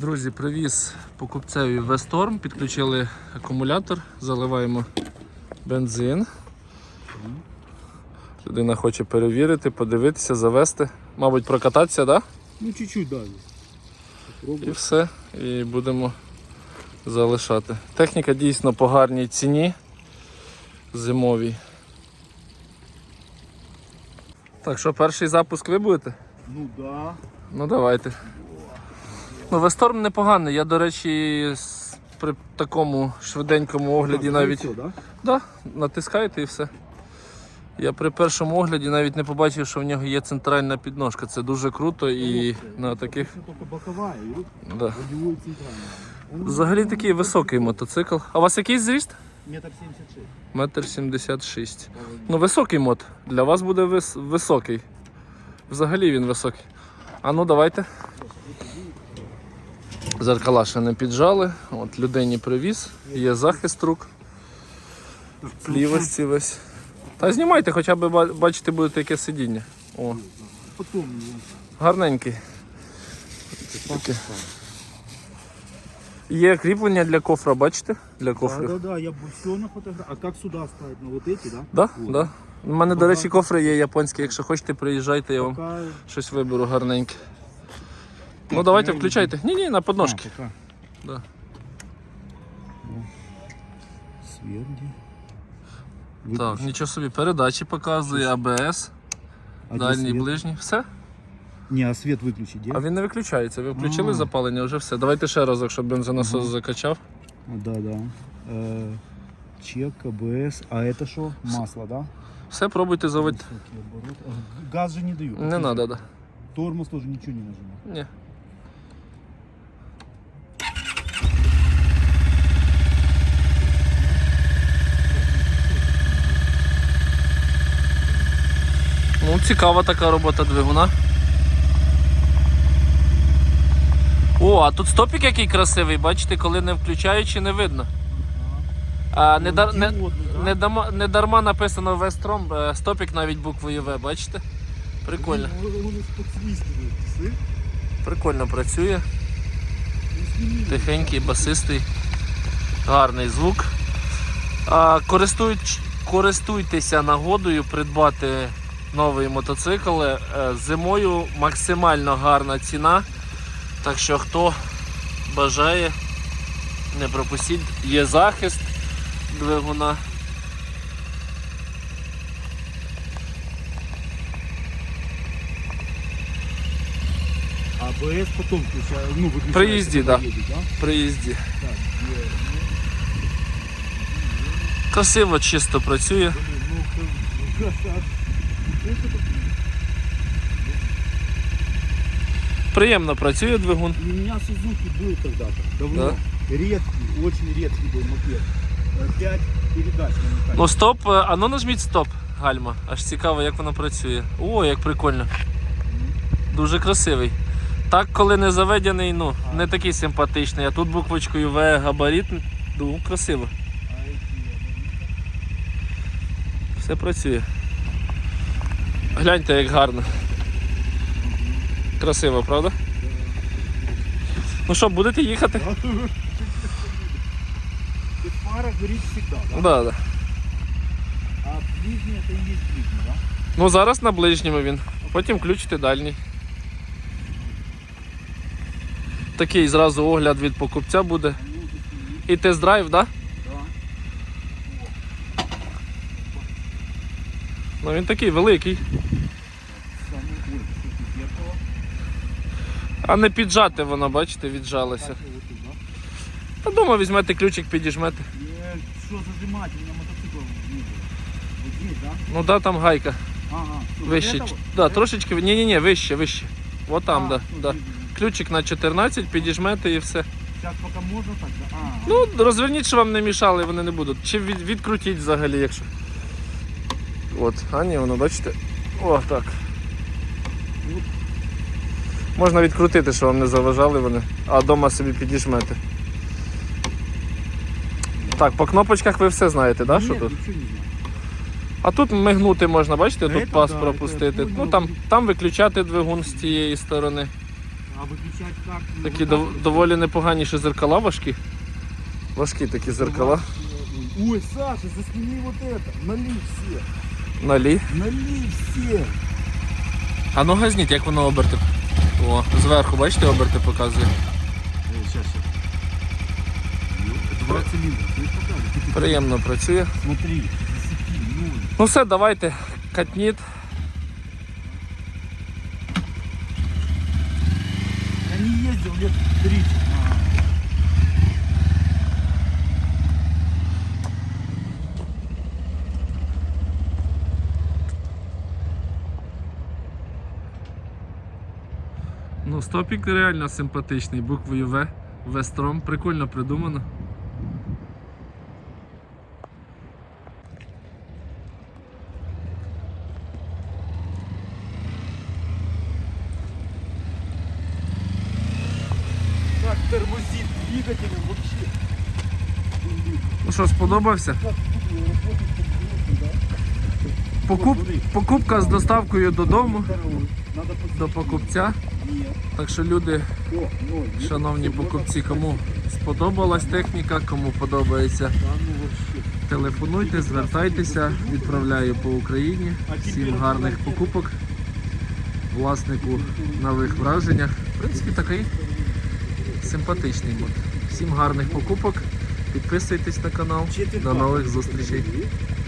Друзі, привіз покупцеві Весторм, підключили акумулятор, заливаємо бензин. Людина хоче перевірити, подивитися, завести, мабуть, прокататися, так? Ну, чуть-чуть, да. Да? І все. І будемо залишати. Техніка дійсно по гарній ціні. Зимовій. Так що, перший запуск ви будете? Ну да. Ну давайте. Ну, Весторм непоганий. Я, до речі, при такому швиденькому огляді навіть Все, да? да, натискаєте і все. Я при першому огляді навіть не побачив, що в нього є центральна підножка. Це дуже круто і на таких. Да. Взагалі такий високий мотоцикл. А у вас який зріст? метр семьдесят шесть. Метр сімдесят шість. Ну, високий мод. Для вас буде вис... високий. Взагалі він високий. А ну давайте. Зеркала ще не піджали. От людині привіз. Є захист рук. Плівості весь. Та знімайте, хоча б ба- бачите, будете яке сидіння. О, Потом гарненький. Таке. Є кріплення для кофра, бачите? Для Да, кофрів. да, да, я все на фотографии. А как сюда ставить? На вот эти, да? Да, Вот. да. У мене, до речі, кофри є японські. Якщо хочете, приїжджайте, я вам Пока... щось виберу гарненьке. Ну давайте включайте. Ні, ні, на подножки. А, пока. Да. Сверди. Так, нічого собі, передачі показує, АБС, А где дальній, свет? ближній. Все. Не, а свет выключить, где? А він не виключається. Ви включили А. запалення, вже все. Давайте ще разок, щоб бензонасос Ага. закачав. Да, да. Э, чек, АБС. А это что? Масло, да? Все, пробуйте заводити. Высокий оборот. А, Газ же не дают. Не треба, да. Тормоз тоже ничего не нажимает. Ні. Цікава така робота двигуна. О, а тут стопік який красивий, бачите, коли не включаючи, не видно. А, не, дар, не, не, дарма, не дарма написано Вестром, е, стопік навіть буквою В, бачите? Прикольно. Слышь? Прикольно працює. Тихенький, басистий, гарний звук. А, користують, користуйтеся нагодою придбати новий мотоцикл. Е, Зимою максимально гарна ціна. Так що хто бажає, не пропустіть, є захист двигуна. АБС потом включаю, ну, выключается. Приезди, да. да? При їзді. Так, где, Красиво, чисто працює. ну, блин, ну, красавчик. Вот это вот. Приємно працює двигун. У меня Сузуки был когда-то, давно. Редкий, очень редкий был мопед. Э, Пять передач на механике. Ну стоп, е, а ну нажміть стоп, гальма. Аж цікаво, як воно працює. О, як прикольно. Дуже красивий. Так, коли не заведений, ну, не такий симпатичний, а тут буквочкою В габарит, ну, красиво. А эти, Все працює. Гляньте, як гарно. Красиво, правда? Ну що, будете їхати? Тут Фара горит всегда, да? Да, да. А ближний это и есть ближний, да? Ну зараз на ближньому він, потім включите дальній. Такий зразу огляд від покупця буде. І тест-драйв, так? Да? Да. Ну він такий великий. Самый ой, кстати, зеркало. А не піджати воно, бачите, віджалося. Так, вот тут, да? Та дома візьмете ключик, підіжмете. Э, Что зажимать? У меня мотоцикл не было. Вот здесь, да? Ну да, там гайка. Ага. что, вот Вище. это ч- вот? Да, трошечки. Ні, ні, ні, вище, вище. От там, А, да, ну, да. видно. Ключик на 14, підіжмете і все. Сейчас пока можно так, да? А, Ну, розверніть, щоб вам не мішали, вони не будуть. Чи від, відкрутіть взагалі, якщо. От, а ні, воно, бачите? О, так. Можна відкрутити, щоб вам не заважали вони, а вдома собі підіжмете. Так, по кнопочках ви все знаєте, да, що тут? ничего не знаю. А тут мигнути можна, бачите, тут пас да, пропустити. Ну понял. там, там виключати двигун з тієї сторони. А выключать как? Ну, Такі дов- доволі непогані ще зеркала важкі. Важкі такі зеркала. Ой, Саша, засними вот это. Налей все. Налі. Налі все. А ну газніть, як воно оберти. О, зверху, бачите, оберти показує. Сейчас, сейчас. Это 20 цилиндров. Ты. Приємно працює. Смотри, засипі, ну. Ну все, давайте. Катніт. Я не ездил лет 30. Ну, стопік реально симпатичний, буквою В. Вестром, прикольно придумано. Как тормозит двигателем вообще. Ну що, сподобався? Покуп... Покупка з доставкою додому до покупця. Так що люди, шановні покупці, кому сподобалась техніка, кому подобається, ну телефонуйте, звертайтеся, відправляю по Україні. Всім гарних покупок, власнику нових враженнях. В принципі, такий симпатичний мод. Всім гарних покупок. Підписуйтесь на канал. До нових зустрічей.